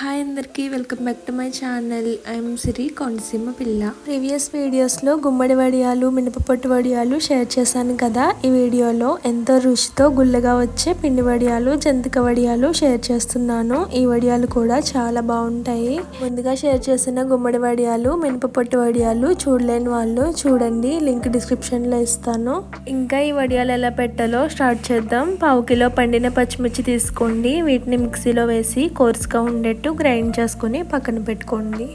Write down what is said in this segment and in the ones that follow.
Hi అందరికీ welcome back to my channel. I'm Siri Konaseema పిల్ల. Previous వీడియోస్లో గుమ్మడి వడియాలు మినపపొట్టు వడియాలు షేర్ చేశాను కదా. ఈ వీడియోలో ఎంతో రుచితో గుల్లగా వచ్చే పిండి వడియాలు జంతిక వడియాలు షేర్ చేస్తున్నాను. ఈ వడియాలు కూడా చాలా బాగుంటాయి. ముందుగా షేర్ చేసిన గుమ్మడి వడియాలు మినపపొట్టు వడియాలు చూడలేని వాళ్ళు చూడండి. లింక్ డిస్క్రిప్షన్లో ఇస్తాను. ఇంకా ఈ వడియాలు ఎలా పెట్టాలో స్టార్ట్ చేద్దాం. పావు కిలో పండిన పచ్చిమిర్చి తీసుకోండి. వీటిని మిక్సీలో వేసి కోర్సుగా ఉండేట్టు గ్రైండ్ చేసుకొని పక్కన పెట్టుకోండి.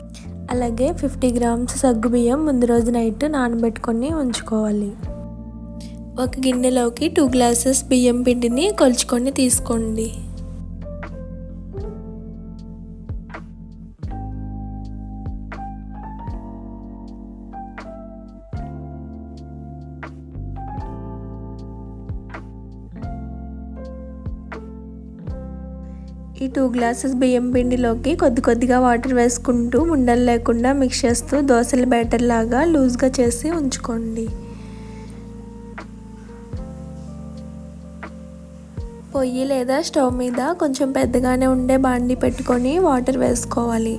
అలాగే ఫిఫ్టీ గ్రామ్స్ సగ్గు బియ్యం ముందు రోజు నైట్ నానబెట్టుకొని ఉంచుకోవాలి. ఒక గిన్నెలోకి టూ గ్లాసెస్ బియ్యం పిండిని కొలుచుకొని తీసుకోండి. ఈ టూ గ్లాసెస్ బియ్యం పిండిలోకి కొద్ది కొద్దిగా వాటర్ వేసుకుంటూ ఉండలు లేకుండా మిక్స్ చేస్తూ దోశల బ్యాటర్ లాగా లూజ్గా చేసి ఉంచుకోండి. పొయ్యి లేదా స్టవ్ మీద కొంచెం పెద్దగానే ఉండే బాండి పెట్టుకొని వాటర్ వేసుకోవాలి.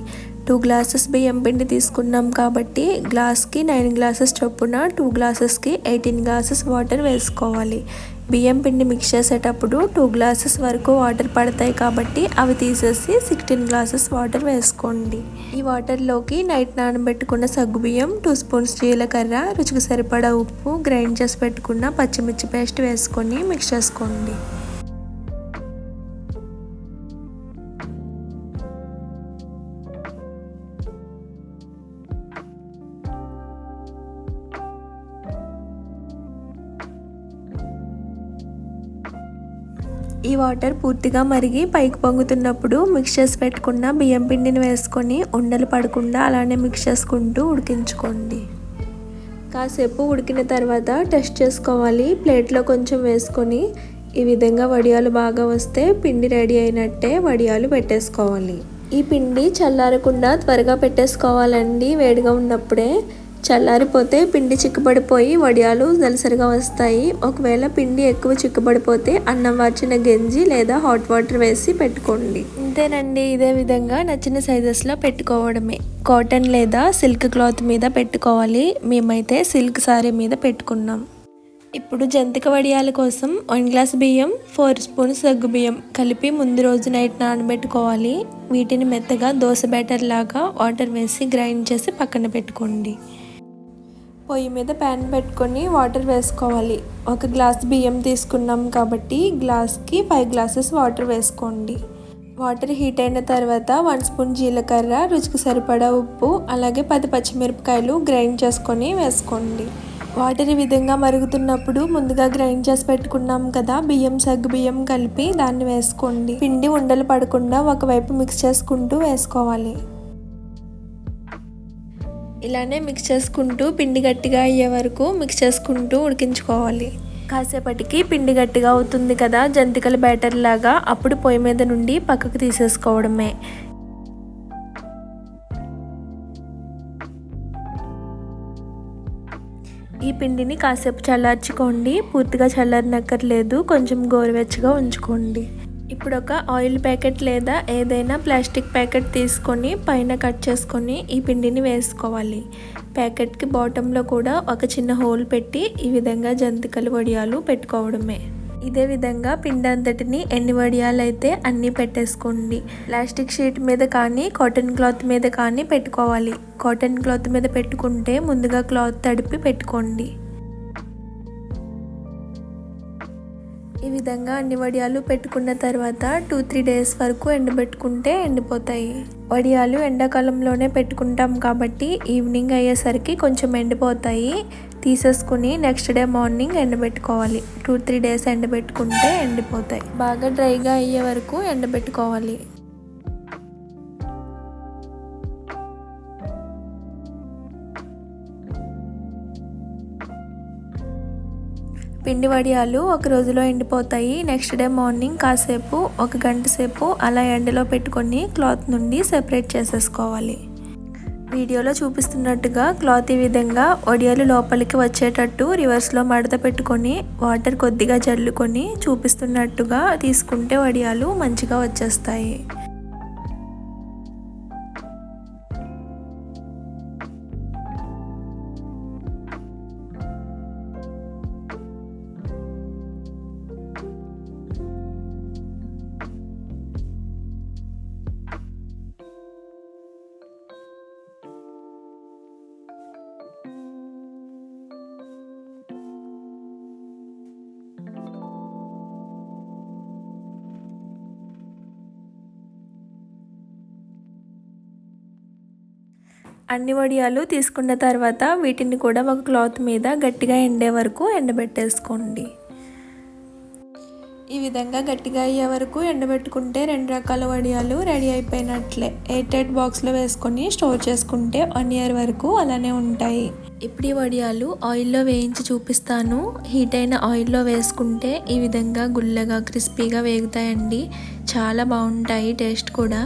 టూ గ్లాసెస్ బియ్యం పిండి తీసుకున్నాం కాబట్టి గ్లాస్కి నైన్ గ్లాసెస్ చొప్పున టూ గ్లాసెస్కి ఎయిటీన్ గ్లాసెస్ వాటర్ వేసుకోవాలి. బియ్యం పిండి మిక్స్ చేసేటప్పుడు టూ గ్లాసెస్ వరకు వాటర్ పడతాయి కాబట్టి అవి తీసేసి సిక్స్టీన్ గ్లాసెస్ వాటర్ వేసుకోండి. ఈ వాటర్లోకి నైట్ నానబెట్టుకున్న సగ్గు బియ్యం టూ స్పూన్స్ జీలకర్ర రుచికి సరిపడా ఉప్పు గ్రైండ్ చేసి పెట్టుకున్న పచ్చిమిర్చి పేస్ట్ వేసుకొని మిక్స్ చేసుకోండి. ఈ వాటర్ పూర్తిగా మరిగి పైకి పొంగుతున్నప్పుడు మిక్స్ చేసి పెట్టుకున్న బియ్యం పిండిని వేసుకొని ఉండలు పడకుండా అలానే మిక్స్ చేసుకుంటూ ఉడికించుకోండి. కాసేపు ఉడికిన తర్వాత టెస్ట్ చేసుకోవాలి. ప్లేట్లో కొంచెం వేసుకొని ఈ విధంగా వడియాలు బాగా వస్తే పిండి రెడీ అయినట్టే వడియాలు పెట్టేసుకోవాలి. ఈ పిండి చల్లారకుండా త్వరగా పెట్టేసుకోవాలండి. వేడిగా ఉన్నప్పుడే చల్లారిపోతే పిండి చిక్కుబడిపోయి వడియాలు దలసరిగా వస్తాయి. ఒకవేళ పిండి ఎక్కువ చిక్కుబడిపోతే అన్నం వార్చిన గంజి లేదా హాట్ వాటర్ వేసి పెట్టుకోండి. అంతేనండి ఇదే విధంగా నచ్చిన సైజెస్లో పెట్టుకోవడమే. కాటన్ లేదా సిల్క్ క్లాత్ మీద పెట్టుకోవాలి. మేమైతే సిల్క్ సారీ మీద పెట్టుకున్నాం. ఇప్పుడు జంతిక వడియాల కోసం వన్ గ్లాస్ బియ్యం ఫోర్ స్పూన్స్ సగ్గు బియ్యం కలిపి ముందు రోజు నైట్ నానబెట్టుకోవాలి. వీటిని మెత్తగా దోశ బ్యాటర్ లాగా వాటర్ వేసి గ్రైండ్ చేసి పక్కన పెట్టుకోండి. పొయ్యి మీద ప్యాన్ పెట్టుకొని వాటర్ వేసుకోవాలి. ఒక గ్లాస్ బియ్యం తీసుకున్నాం కాబట్టి గ్లాస్కి ఫైవ్ గ్లాసెస్ వాటర్ వేసుకోండి. వాటర్ హీట్ అయిన తర్వాత వన్ స్పూన్ జీలకర్ర రుచికి సరిపడా ఉప్పు అలాగే పది పచ్చిమిరపకాయలు గ్రైండ్ చేసుకొని వేసుకోండి. వాటర్ ఈ విధంగా మరుగుతున్నప్పుడు ముందుగా గ్రైండ్ చేసి పెట్టుకున్నాం కదా బియ్యం సగ్గు బియ్యం కలిపి దాన్ని వేసుకోండి. పిండి ఉండలు పడకుండా ఒకవైపు మిక్స్ చేసుకుంటూ వేసుకోవాలి. ఇలానే మిక్స్ చేసుకుంటూ పిండి గట్టిగా అయ్యే వరకు మిక్స్ చేసుకుంటూ ఉడికించుకోవాలి. కాసేపటికి పిండి గట్టిగా అవుతుంది కదా జంతికల బ్యాటర్ లాగా అప్పుడు పొయ్యి మీద నుండి పక్కకు తీసేసుకోవడమే. ఈ పిండిని కాసేపు చల్లార్చుకోండి. పూర్తిగా చల్లారనక్కర్లేదు కొంచెం గోరువెచ్చగా ఉంచుకోండి. ఇప్పుడు ఒక ఆయిల్ ప్యాకెట్ లేదా ఏదైనా ప్లాస్టిక్ ప్యాకెట్ తీసుకొని పైన కట్ చేసుకొని ఈ పిండిని వేసుకోవాలి. ప్యాకెట్కి బాటంలో కూడా ఒక చిన్న హోల్ పెట్టి ఈ విధంగా జంతికలు వడియాలు పెట్టుకోవడమే. ఇదే విధంగా పిండి అంతటిని ఎన్ని వడియాలు అయితే అన్నీ పెట్టేసుకోండి. ప్లాస్టిక్ షీట్ మీద కానీ కాటన్ క్లాత్ మీద కానీ పెట్టుకోవాలి. కాటన్ క్లాత్ మీద పెట్టుకుంటే ముందుగా క్లాత్ తడిపి పెట్టుకోండి. ఈ విధంగా అన్ని వడియాలు పెట్టుకున్న తర్వాత టూ త్రీ డేస్ వరకు ఎండబెట్టుకుంటే ఎండిపోతాయి. వడియాలు ఎండాకాలంలోనే పెట్టుకుంటాం కాబట్టి ఈవినింగ్ అయ్యేసరికి కొంచెం ఎండిపోతాయి. తీసేసుకుని నెక్స్ట్ డే మార్నింగ్ ఎండబెట్టుకోవాలి. టూ త్రీ డేస్ ఎండబెట్టుకుంటే ఎండిపోతాయి. బాగా డ్రైగా అయ్యే వరకు ఎండబెట్టుకోవాలి. పిండి వడియాలు ఒక రోజులో ఎండిపోతాయి. నెక్స్ట్ డే మార్నింగ్ కాసేపు ఒక గంట సేపు అలా ఎండలో పెట్టుకొని క్లాత్ నుండి సెపరేట్ చేసేసుకోవాలి. వీడియోలో చూపిస్తున్నట్టుగా క్లాత్ ఈ విధంగా వడియాలు లోపలికి వచ్చేటట్టు రివర్స్లో మడత పెట్టుకొని వాటర్ కొద్దిగా జల్లుకొని చూపిస్తున్నట్టుగా తీసుకుంటే వడియాలు మంచిగా వచ్చేస్తాయి. అన్ని వడియాలు తీసుకున్న తర్వాత వీటిని కూడా ఒక క్లాత్ మీద గట్టిగా ఎండే వరకు ఎండబెట్టేసుకోండి. ఈ విధంగా గట్టిగా అయ్యే వరకు ఎండబెట్టుకుంటే రెండు రకాల వడియాలు రెడీ అయిపోయినట్లే. ఎయిట్ ఎయిట్ బాక్స్లో వేసుకొని స్టోర్ చేసుకుంటే వన్ ఇయర్ వరకు అలానే ఉంటాయి. ఇప్పుడు ఈ వడియాలు ఆయిల్లో వేయించి చూపిస్తాను. హీట్ అయిన ఆయిల్లో వేసుకుంటే ఈ విధంగా గుల్లగా క్రిస్పీగా వేగుతాయండి. చాలా బాగుంటాయి టేస్ట్ కూడా.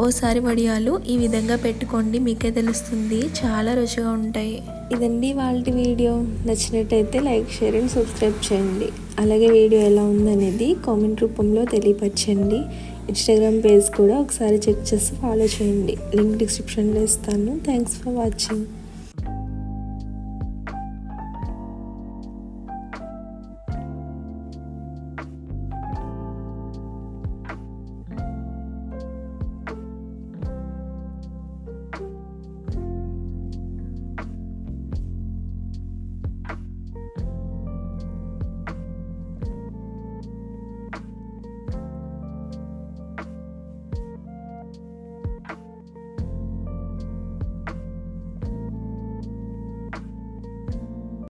ఓసారి వడియాలు ఈ విధంగా పెట్టుకోండి మీకే తెలుస్తుంది. చాలా రుచిగా ఉంటాయి. ఇదండి వాళ్ళ వీడియో. నచ్చినట్టయితే లైక్ షేర్ అండ్ సబ్స్క్రైబ్ చేయండి. అలాగే వీడియో ఎలా ఉందనేది కామెంట్ రూపంలో తెలియపరచండి. ఇన్స్టాగ్రామ్ పేజ్ కూడా ఒకసారి చెక్ చేసి ఫాలో చేయండి. లింక్ డిస్క్రిప్షన్లో ఇస్తాను. Thanks for watching